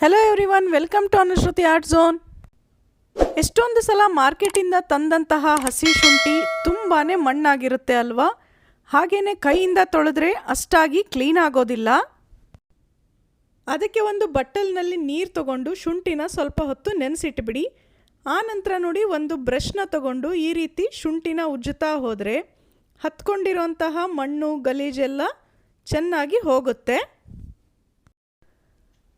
Hello everyone welcome to Anushruti art zone ಎಷ್ಟೊಂದು ಸಲ ಮಾರ್ಕೆಟಿಂದ ತಂದಂತಹ ಹಸಿ ಶುಂಠಿ ತುಂಬಾ ಮಣ್ಣಾಗಿರುತ್ತೆ ಅಲ್ವಾ? ಹಾಗೆಯೇ ಕೈಯಿಂದ ತೊಳೆದ್ರೆ ಅಷ್ಟಾಗಿ ಕ್ಲೀನ್ ಆಗೋದಿಲ್ಲ. ಅದಕ್ಕೆ ಒಂದು ಬಟ್ಟಲ್ನಲ್ಲಿ ನೀರು ತಗೊಂಡು ಶುಂಠಿನ ಸ್ವಲ್ಪ ಹೊತ್ತು ನೆನೆಸಿಟ್ಬಿಡಿ. ಆ ನಂತರ ನೋಡಿ ಒಂದು ಬ್ರಷ್ನ ತಗೊಂಡು ಈ ರೀತಿ ಶುಂಠಿನ ಉಜ್ಜುತ್ತಾ ಹೋದರೆ ಹತ್ಕೊಂಡಿರೋಂತಹ ಮಣ್ಣು ಗಲೀಜೆಲ್ಲ ಚೆನ್ನಾಗಿ ಹೋಗುತ್ತೆ.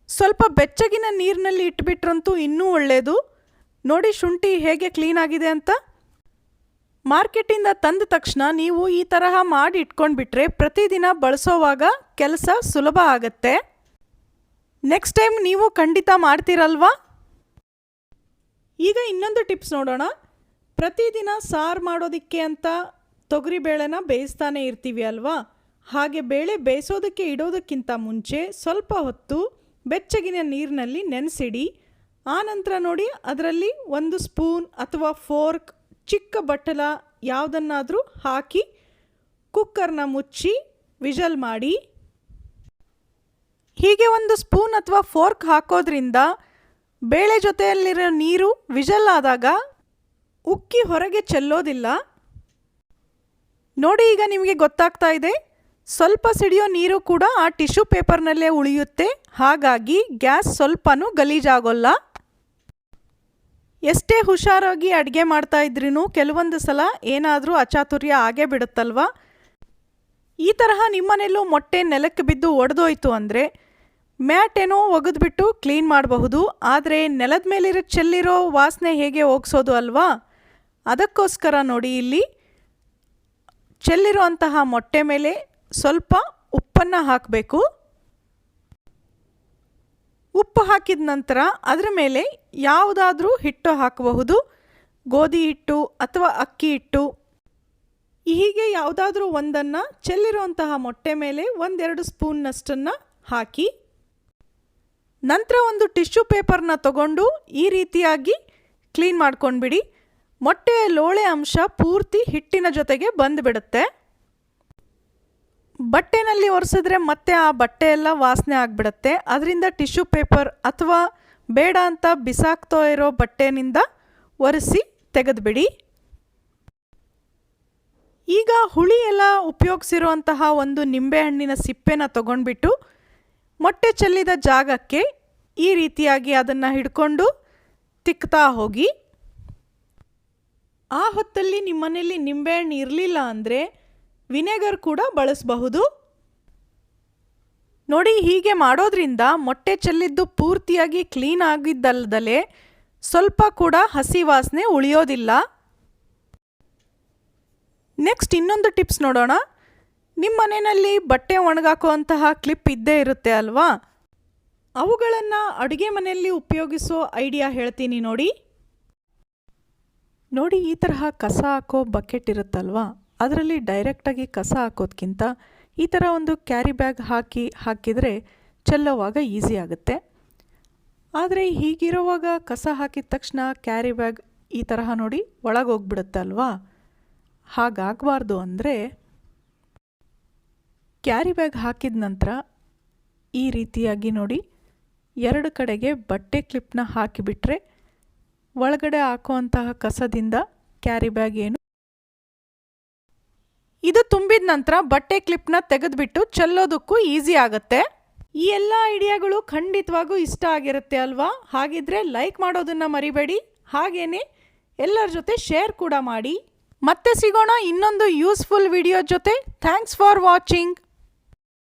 ಸ್ವಲ್ಪ ಬೆಚ್ಚಗಿನ ನೀರಿನಲ್ಲಿ ಇಟ್ಬಿಟ್ರಂತೂ ಇನ್ನೂ ಒಳ್ಳೆಯದು ನೋಡಿ ಶುಂಠಿ ಹೇಗೆ ಕ್ಲೀನ್ ಆಗಿದೆ ಅಂತ. ಮಾರ್ಕೆಟಿಂದ ತಂದ ತಕ್ಷಣ ನೀವು ಈ ತರಹ ಮಾಡಿ ಇಟ್ಕೊಂಡ್ಬಿಟ್ರೆ ಪ್ರತಿದಿನ ಬಳಸೋವಾಗ ಕೆಲಸ ಸುಲಭ ಆಗತ್ತೆ. ನೆಕ್ಸ್ಟ್ ಟೈಮ್ ನೀವು ಖಂಡಿತ ಮಾಡ್ತೀರಲ್ವಾ? ಈಗ ಇನ್ನೊಂದು ಟಿಪ್ಸ್ ನೋಡೋಣ. ಪ್ರತಿದಿನ ಸಾರು ಮಾಡೋದಕ್ಕೆ ಅಂತ ತೊಗರಿಬೇಳೆನ ಬೇಯಿಸ್ತಾನೆ ಇರ್ತೀವಿ ಅಲ್ವಾ? ಹಾಗೆ ಬೇಳೆ ಬೇಯಿಸೋದಕ್ಕೆ ಇಡೋದಕ್ಕಿಂತ ಮುಂಚೆ ಸ್ವಲ್ಪ ಹೊತ್ತು ಬೆಚ್ಚಗಿನ ನೀರಿನಲ್ಲಿ ನೆನೆಸಿಡಿ. ಆನಂತರ ನೋಡಿ, ಅದರಲ್ಲಿ ಒಂದು ಸ್ಪೂನ್ ಅಥವಾ ಫೋರ್ಕ್ ಚಿಕ್ಕ ಬಟ್ಟಲ ಯಾವುದನ್ನಾದರೂ ಹಾಕಿ ಕುಕ್ಕರ್ನ ಮುಚ್ಚಿ ವಿಜಲ್ ಮಾಡಿ. ಹೀಗೆ ಒಂದು ಸ್ಪೂನ್ ಅಥವಾ ಫೋರ್ಕ್ ಹಾಕೋದ್ರಿಂದ ಬೇಳೆ ಜೊತೆಯಲ್ಲಿರೋ ನೀರು ವಿಜಲ್ ಆದಾಗ ಉಕ್ಕಿ ಹೊರಗೆ ಚೆಲ್ಲೋದಿಲ್ಲ. ನೋಡಿ, ಈಗ ನಿಮಗೆ ಗೊತ್ತಾಗ್ತಾ ಇದೆ ಸ್ವಲ್ಪ ಸಿಡಿಯೋ ನೀರು ಕೂಡ ಆ ಟಿಶ್ಯೂ ಪೇಪರ್ನಲ್ಲೇ ಉಳಿಯುತ್ತೆ. ಹಾಗಾಗಿ ಗ್ಯಾಸ್ ಸ್ವಲ್ಪನೂ ಗಲೀಜಾಗೋಲ್ಲ. ಎಷ್ಟೇ ಹುಷಾರಾಗಿ ಅಡುಗೆ ಮಾಡ್ತಾ ಇದ್ರೂ ಕೆಲವೊಂದು ಸಲ ಏನಾದರೂ ಅಚಾತುರ್ಯ ಆಗೇ ಬಿಡುತ್ತಲ್ವಾ? ಈ ತರಹ ನಿಮ್ಮನೆಲ್ಲೂ ಮೊಟ್ಟೆ ನೆಲಕ್ಕೆ ಬಿದ್ದು ಒಡೆದೋಯ್ತು ಅಂದರೆ ಮ್ಯಾಟ್ ಏನೋ ಒಗೆದ್ಬಿಟ್ಟು ಕ್ಲೀನ್ ಮಾಡಬಹುದು. ಆದರೆ ನೆಲದ ಮೇಲಿರೋ ಚೆಲ್ಲಿರೋ ವಾಸನೆ ಹೇಗೆ ಹೋಗ್ಸೋದು ಅಲ್ವಾ? ಅದಕ್ಕೋಸ್ಕರ ನೋಡಿ ಇಲ್ಲಿ. ಚೆಲ್ಲಿರುವಂತಹ ಮೊಟ್ಟೆ ಮೇಲೆ ಸ್ವಲ್ಪ ಉಪ್ಪನ್ನು ಹಾಕಬೇಕು. ಉಪ್ಪು ಹಾಕಿದ ನಂತರ ಅದರ ಮೇಲೆ ಯಾವುದಾದ್ರೂ ಹಿಟ್ಟು ಹಾಕಬಹುದು. ಗೋಧಿ ಹಿಟ್ಟು ಅಥವಾ ಅಕ್ಕಿ ಹಿಟ್ಟು. ಹೀಗೆ ಯಾವುದಾದ್ರೂ ಒಂದನ್ನು ಚೆಲ್ಲಿರುವಂತಹ ಮೊಟ್ಟೆ ಮೇಲೆ ಒಂದೆರಡು ಸ್ಪೂನ್ನಷ್ಟನ್ನು ಹಾಕಿ. ನಂತರ ಒಂದು ಟಿಶ್ಯೂ ಪೇಪರ್ನ ತಗೊಂಡು ಈ ರೀತಿಯಾಗಿ ಕ್ಲೀನ್ ಮಾಡ್ಕೊಂಡ್ಬಿಡಿ. ಮೊಟ್ಟೆಯ ಲೋಳೆ ಅಂಶ ಪೂರ್ತಿ ಹಿಟ್ಟಿನ ಜೊತೆಗೆ ಬಂದುಬಿಡುತ್ತೆ. ಬಟ್ಟೆನಲ್ಲಿ ಒರೆಸಿದ್ರೆ ಮತ್ತೆ ಆ ಬಟ್ಟೆ ಎಲ್ಲ ವಾಸನೆ ಆಗಿಬಿಡತ್ತೆ. ಅದರಿಂದ ಟಿಶ್ಯೂ ಪೇಪರ್ ಅಥವಾ ಬೇಡ ಅಂತ ಬಿಸಾಕ್ತೋ ಇರೋ ಬಟ್ಟೆನಿಂದ ಒರೆಸಿ ತೆಗೆದುಬಿಡಿ. ಈಗ ಹುಳಿ ಎಲ್ಲ ಉಪಯೋಗಿಸಿರುವಂತಹ ಒಂದು ನಿಂಬೆಹಣ್ಣಿನ ಸಿಪ್ಪೆನ ತಗೊಂಡ್ಬಿಟ್ಟು ಮೊಟ್ಟೆ ಚೆಲ್ಲಿದ ಜಾಗಕ್ಕೆ ಈ ರೀತಿಯಾಗಿ ಅದನ್ನು ಹಿಡ್ಕೊಂಡು ತಿಕ್ತಾ ಹೋಗಿ. ಆ ಹೊತ್ತಲ್ಲಿ ನಿಮ್ಮನೇಲಿ ನಿಂಬೆಹಣ್ಣು ಇರಲಿಲ್ಲ ಅಂದರೆ ವಿನೆಗರ್ ಕೂಡ ಬಳಸಬಹುದು. ನೋಡಿ, ಹೀಗೆ ಮಾಡೋದ್ರಿಂದ ಮೊಟ್ಟೆ ಚೆಲ್ಲಿದ್ದು ಪೂರ್ತಿಯಾಗಿ ಕ್ಲೀನ್ ಆಗಿದ್ದಲ್ದಲೆ ಸ್ವಲ್ಪ ಕೂಡ ಹಸಿ ವಾಸನೆ ಉಳಿಯೋದಿಲ್ಲ. ನೆಕ್ಸ್ಟ್ ಇನ್ನೊಂದು ಟಿಪ್ಸ್ ನೋಡೋಣ. ನಿಮ್ಮ ಮನೆಯಲ್ಲಿ ಬಟ್ಟೆ ಒಣಗಾಕುವಂತಹ ಕ್ಲಿಪ್ ಇದ್ದೇ ಇರುತ್ತೆ ಅಲ್ವಾ? ಅವುಗಳನ್ನು ಅಡುಗೆ ಮನೆಯಲ್ಲಿ ಉಪಯೋಗಿಸೋ ಐಡಿಯಾ ಹೇಳ್ತೀನಿ ನೋಡಿ. ನೋಡಿ, ಈ ತರಹ ಕಸ ಹಾಕೋ ಬಕೆಟ್ ಇರುತ್ತಲ್ವಾ? ಅದರಲ್ಲಿ ಡೈರೆಕ್ಟಾಗಿ ಕಸ ಹಾಕೋದ್ಕಿಂತ ಈ ಥರ ಒಂದು ಕ್ಯಾರಿ ಬ್ಯಾಗ್ ಹಾಕಿ ಹಾಕಿದರೆ ಚೆಲ್ಲೋವಾಗ ಈಸಿ ಆಗುತ್ತೆ. ಆದರೆ ಹೀಗಿರುವಾಗ ಕಸ ಹಾಕಿದ ತಕ್ಷಣ ಕ್ಯಾರಿ ಬ್ಯಾಗ್ ಈ ತರಹ ನೋಡಿ ಒಳಗೆ ಹೋಗ್ಬಿಡುತ್ತೆ ಅಲ್ವಾ? ಹಾಗಾಗಬಾರ್ದು ಅಂದರೆ ಕ್ಯಾರಿ ಬ್ಯಾಗ್ ಹಾಕಿದ ನಂತರ ಈ ರೀತಿಯಾಗಿ ನೋಡಿ ಎರಡು ಕಡೆಗೆ ಬಟ್ಟೆ ಕ್ಲಿಪ್ನ ಹಾಕಿಬಿಟ್ರೆ ಒಳಗಡೆ ಹಾಕುವಂತಹ ಕಸದಿಂದ ಕ್ಯಾರಿ ಬ್ಯಾಗ್ ಏನು ಇದು ತುಂಬಿದ ನಂತರ ಬಟ್ಟೆ ಕ್ಲಿಪ್ನ ತೆಗೆದುಬಿಟ್ಟು ಚೆಲ್ಲೋದಕ್ಕೂ ಈಸಿ ಆಗುತ್ತೆ. ಈ ಎಲ್ಲ ಐಡಿಯಾಗಳು ಖಂಡಿತವಾಗೂ ಇಷ್ಟ ಆಗಿರುತ್ತೆ ಅಲ್ವಾ? ಹಾಗಿದ್ರೆ ಲೈಕ್ ಮಾಡೋದನ್ನು ಮರಿಬೇಡಿ. ಹಾಗೇನೆ ಎಲ್ಲರ ಜೊತೆ ಶೇರ್ ಕೂಡ ಮಾಡಿ. ಮತ್ತೆ ಸಿಗೋಣ ಇನ್ನೊಂದು ಯೂಸ್ಫುಲ್ ವಿಡಿಯೋ ಜೊತೆ. Thanks for watching.